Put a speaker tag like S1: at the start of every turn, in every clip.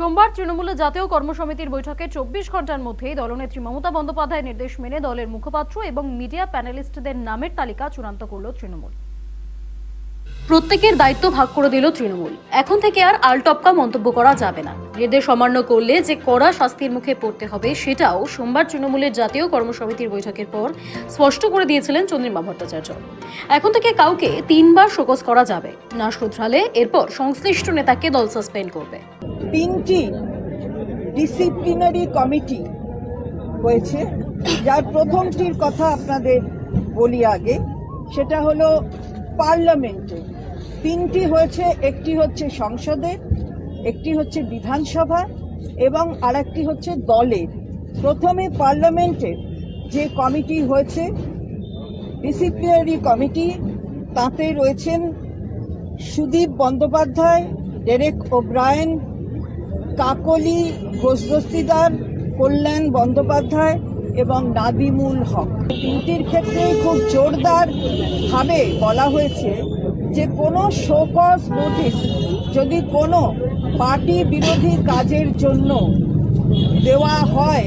S1: সোমবার তৃণমূলের জাতীয় কর্মসমিতির বৈঠকে চব্বিশ ঘণ্টার মধ্যেই দলনেত্রী মমতা বন্দ্যোপাধ্যায়ের নির্দেশ মেনে দলের মুখপাত্র এবং মিডিয়া প্যানেলিস্টদের নামের তালিকা চূড়ান্ত করল তৃণমূল। প্রত্যেকের দায়িত্ব ভাগ করে দিল তৃণমূল। এখন থেকে আর আলটপকা মন্তব্য করা যাবে না। নির্দেশ অমান্য করলে যে কড়া শাস্তির মুখে পড়তে হবে সেটাও সোমবার তৃণমূলের জাতীয় কর্মসমিতির বৈঠকের পর স্পষ্ট করে দিয়েছিলেন চন্দ্রিমা ভট্টাচার্য। এখন থেকে কাউকে তিনবার শোকজ করা যাবে। না শুধরালে এরপর সংশ্লিষ্ট নেতাকে দল সাসপেন্ড করবে।
S2: তিনটি ডিসিপ্লিনারি কমিটি হয়েছে। যার প্রথমটির কথা আপনাদের বলি আগে, সেটা হলো পার্লামেন্টে। তিনটি হয়েছে, একটি হচ্ছে সংসদে, একটি হচ্ছে বিধানসভা এবং আরেকটি হচ্ছে দলের। প্রথমে পার্লামেন্টের যে কমিটি হয়েছে ডিসিপ্লিনারি কমিটি তাতে রয়েছেন সুদীপ বন্দ্যোপাধ্যায়, ডেরেক ওব্রায়েন কাকলি ঘোষদস্তিদার কল্যাণ বন্দ্যোপাধ্যায় এবং নাদিমুল হক। তিনটির ক্ষেত্রে খুব জোরদারভাবে বলা হয়েছে যে, কোনো শোকজ নোটিশ যদি কোনো পার্টি বিরোধী কাজের জন্য দেওয়া হয়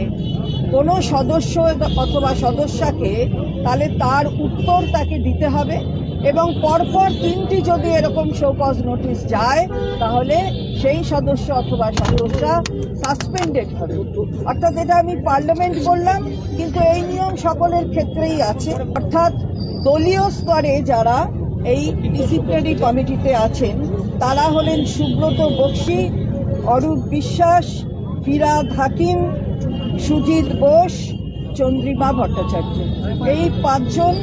S2: কোনো সদস্য অথবা সদস্যাকে, তাহলে তার উত্তর তাকে দিতে হবে। এবং পরপর তিনটি যদি এরকম শোকজ নোটিশ যায়, তাহলে সেই সদস্য অথবা সদস্যা সাসপেন্ডেড হবে। অর্থাৎ এটা আমি পার্লামেন্ট বললাম, কিন্তু এই নিয়ম সকলের ক্ষেত্রেই আছে। অর্থাৎ দলীয় স্তরে যারা এই ডিসিপ্লিনারি কমিটিতে আছেন, তারা হলেন সুব্রত বক্সি, অরূপ বিশ্বাস, ফিরাদ হাকিম, সুজিত বোস, চন্দ্রিমা ভট্টাচার্য। এই পাঁচজন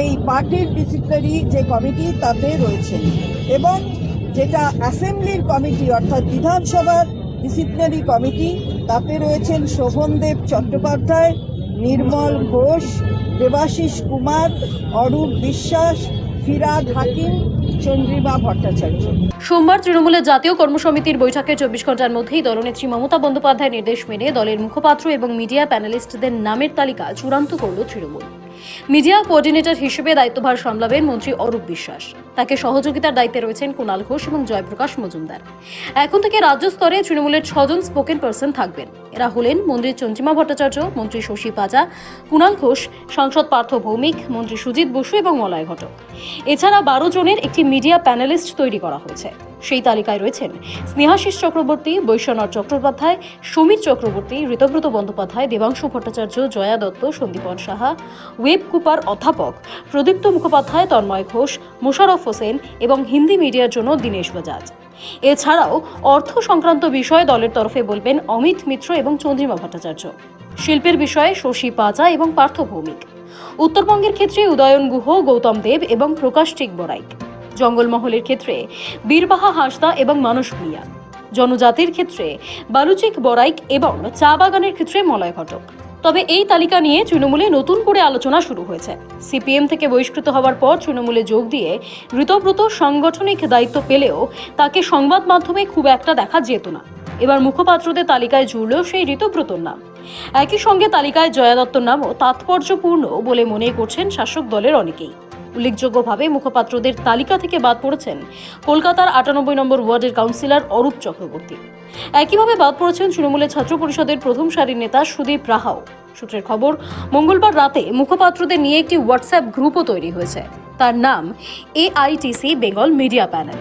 S2: এই পার্টির ডিসিপ্লিনারি যে কমিটি তাতে রয়েছে। এবং যেটা অ্যাসেম্বলির কমিটি, অর্থাৎ বিধানসভার ডিসিপ্লিনারি কমিটি, তাতে রয়েছেন শোভনদেব চট্টোপাধ্যায়, নির্মল ঘোষ, দেবাশিস কুমার, অরূপ বিশ্বাস, ফিরাদ হাকিম, চন্দ্রিমা ভট্টাচার্য।
S1: সোমবার তৃণমূলের জাতীয় কর্মসমিতির বৈঠকে চব্বিশ ঘণ্টার মধ্যেই দলনেত্রী মমতা বন্দ্যোপাধ্যায়ের নির্দেশ মেনে দলের মুখপাত্র এবং মিডিয়া প্যানেলিস্টদের নামের তালিকা চূড়ান্ত করল তৃণমূল। মিডিয়া কোঅর্ডিনেটর হিসেবে দায়িত্বভার সামলাবেন মন্ত্রী অরূপ বিশ্বাস। তাকে সহযোগিতার দায়িত্বে রয়েছেন কুণাল ঘোষ এবং জয়প্রকাশ মজুমদার। এখন থেকে রাজ্য স্তরে তৃণমূলের ছজন স্পোকেন পার্সন থাকবেন। এরা হলেন মন্ত্রী চন্দ্রিমা ভট্টাচার্য, মন্ত্রী শশী পাজা, কুণাল ঘোষ, সাংসদ পার্থ ভৌমিক, মন্ত্রী সুজিত বসু এবং মলয় ঘটক। এছাড়া বারো জনের একটি মিডিয়া প্যানেলিস্ট তৈরি করা হয়েছে। সেই তালিকায় রয়েছেন স্নেহাশিস চক্রবর্তী, বৈশ্বনাথ চট্টোপাধ্যায় সুমিত চক্রবর্তী, ঋতব্রত বন্দ্যোপাধ্যায়, দেবাংশু ভট্টাচার্য, জয়া দত্ত, সন্দীপন সাহা, ওয়েব কুপার অধ্যাপক প্রদীপ্ত মুখোপাধ্যায়, তন্ময় ঘোষ, মোশারফ হোসেন এবং হিন্দি মিডিয়ার জন্য দীনেশ বাজাজ। এছাড়াও অর্থ সংক্রান্ত বিষয়ে দলের তরফে বলবেন অমিত মিত্র এবং চন্দ্রিমা ভট্টাচার্য। শিল্পের বিষয়ে শশী পাজা এবং পার্থ ভৌমিক। উত্তরবঙ্গের ক্ষেত্রে উদয়ন গুহ, গৌতম দেব এবং প্রকাশ টিক বরাইক। জঙ্গলমহলের ক্ষেত্রে, বীরবাহা হাসদা এবং মানস ভূঁইয়া। জনজাতির ক্ষেত্রে, বালুচিক বরাইক এবং চা বাগানের ক্ষেত্রে মলয় ঘটক। তবে এই তালিকা নিয়ে তৃণমূলে নতুন করে আলোচনা শুরু হয়েছে। সিপিএম থেকে বহিষ্কৃত হওয়ার পর তৃণমূলে যোগ দিয়ে ঋতব্রত সাংগঠনিক দায়িত্ব পেলেও তাকে সংবাদ মাধ্যমে খুব একটা দেখা যেত না। এবার মুখপাত্রদের তালিকায় জুড়ল সেই ঋতব্রতর নাম। একই সঙ্গে তালিকায় জয়া দত্তর নামও তাৎপর্যপূর্ণ বলে মনে করছেন শাসক দলের অনেকেই। উল্লেখযোগ্যভাবে মুখপাত্রদের তালিকা থেকে বাদ পড়েছেন কলকাতার আটানব্বই নম্বর ওয়ার্ডের কাউন্সিলর অরূপ চক্রবর্তী। একইভাবে বাদ পড়েছেন তৃণমূলের ছাত্র পরিষদের প্রথম সারির নেতা সুদীপ রাহাও। সূত্রের খবর, মঙ্গলবার রাতে মুখপাত্রদের নিয়ে একটি হোয়াটসঅ্যাপ গ্রুপও তৈরি হয়েছে। তার নাম এআইটিসি বেঙ্গল মিডিয়া প্যানেল।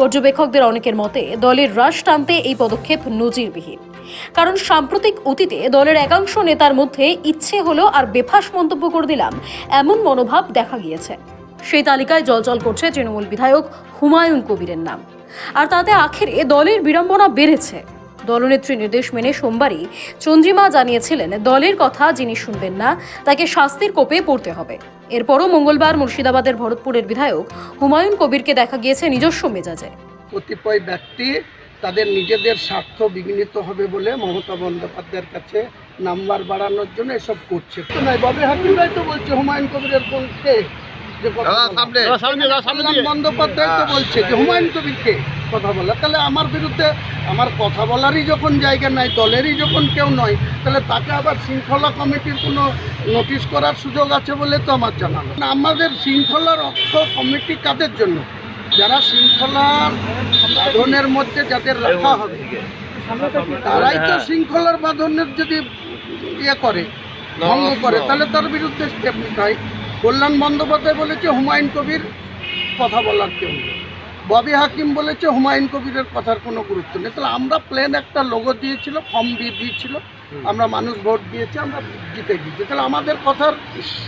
S1: পর্যবেক্ষকদের অনেকের মতে, দলের হ্রাস টানতে এই পদক্ষেপ নজিরবিহীন। কারণ সাম্প্রতিক অতীতে দলের একাংশ নেতার মধ্যে ইচ্ছে হলো আর বেফাস মন্তব্য করে দিলাম, এমন মনোভাব দেখা গিয়েছে। সেই তালিকায় জলজল করছে তৃণমূল বিধায়ক হুমায়ুন কবিরের নাম। আর তাতে আখেরে দলের বিড়ম্বনা বেড়েছে। দলনেত্রী নির্দেশ মেনে সোমবারই চন্দ্রিমা জানিয়েছিলেন, দলের কথা যিনি শুনবেন না, তাকে শাস্তির কোপে পড়তে হবে। এরপরও মঙ্গলবার মুর্শিদাবাদের ভরতপুরের বিধায়ক হুমায়ুন কবিরকে দেখা গিয়েছে নিজস্ব মেজাজে।
S3: কতিপয় ব্যক্তি তাদের নিজেদের স্বার্থ বিঘ্নিত হবে বলে মমতা বন্দ্যোপাধ্যায়ের কাছে নাম্বার বাড়ানোর জন্য এসব করছে। তো নয় ববে হাকিমরাই তো বলছে হুমায়ুন কবিরের পক্ষে বন্দ্যোপাধ্যায় তো বলছে যে হুমায়ুন কবিরকে কথা বলা। তাহলে আমার বিরুদ্ধে আমার কথা বলারই যখন জায়গা নাই দলেরই যখন কেউ নয় তাহলে তাকে আবার শৃঙ্খলা কমিটির কোনো নোটিশ করার সুযোগ আছে বলে তো আমার জানা। না, আমাদের শৃঙ্খলা রক্ষা কমিটি কাদের জন্য? যারা শৃঙ্খলার বাঁধনের মধ্যে যাদের রাখা হবে তারাই তো শৃঙ্খলার বাঁধনের যদি ইয়ে করে ভঙ্গ করে তাহলে তার বিরুদ্ধে স্টেপ নিতে হয়। কল্যাণ বন্দ্যোপাধ্যায় বলেছে হুমায়ুন কবির কথা বলার কেউ নেই। ববি হাকিম বলেছে হুমায়ুন কবিরের কথার কোনো গুরুত্ব নেই। তাহলে আমরা প্লেন একটা লোগো দিয়েছিল ফর্ম দিয়ে দিয়েছিল আমরা মানুষ ভোট দিয়েছি আমরা জিতে গিয়েছি। তাহলে আমাদের কথার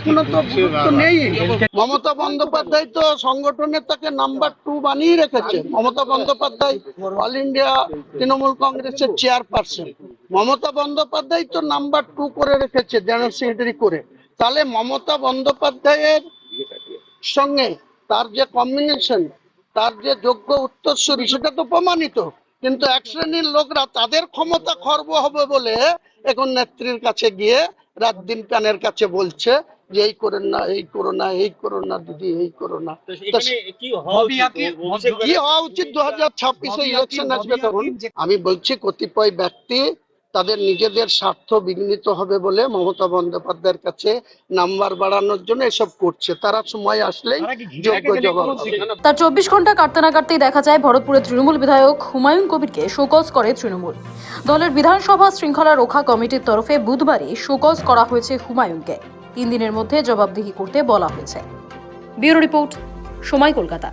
S3: কোনো তো গুরুত্ব নেই। মমতা বন্দ্যোপাধ্যায় তো সংগঠনের তাকে নাম্বার টু বানিয়ে রেখেছে। মমতা বন্দ্যোপাধ্যায় অল ইন্ডিয়া তৃণমূল কংগ্রেসের চেয়ারপারসন মমতা বন্দ্যোপাধ্যায় তো নাম্বার টু করে রেখেছে জেনারেল সেক্রেটারি করে। তাহলে মমতা বন্দ্যোপাধ্যায়ের সঙ্গে তার যে কম্বিনেশন তার যে যোগ্য উত্তরসূরি সেটা তো প্রমাণিত। কিন্তু এক শ্রেণির লোকরা তাদের ক্ষমতা খর্ব হবে বলে এখন নেত্রীর কাছে গিয়ে রাত দিন কানের কাছে বলছে যে এই করেন না এই করো না এই করো না দিদি এই করো না।
S4: কি হওয়া উচিত? অভিষেক
S3: কি হওয়া উচিত দু হাজার ছাব্বিশে ইলেকশন আসবে তখন? আমি বলছি কতিপয় ব্যক্তি তাদের নিজেদের স্বার্থ বিঘ্নিত হবে বলে মমতা বন্দ্যোপাধ্যায়ের কাছে নাম্বার বাড়ানোর জন্য এসব করছে। তারা সময় আসলেই যোগ্য জবাব
S1: তার চব্বিশ ঘণ্টা কাটতে না কাটতেই দেখা যায় ভরতপুরের তৃণমূল বিধায়ক হুমায়ুন কবিরকে শোকজ করে তৃণমূল। দলের বিধানসভা শৃঙ্খলা রক্ষা কমিটির তরফে বুধবারই শোকজ করা হয়েছে হুমায়ুনকে। তিন দিনের মধ্যে জবাবদিহি করতে বলা হয়েছে। ব্যুরো রিপোর্ট সময় কলকাতা।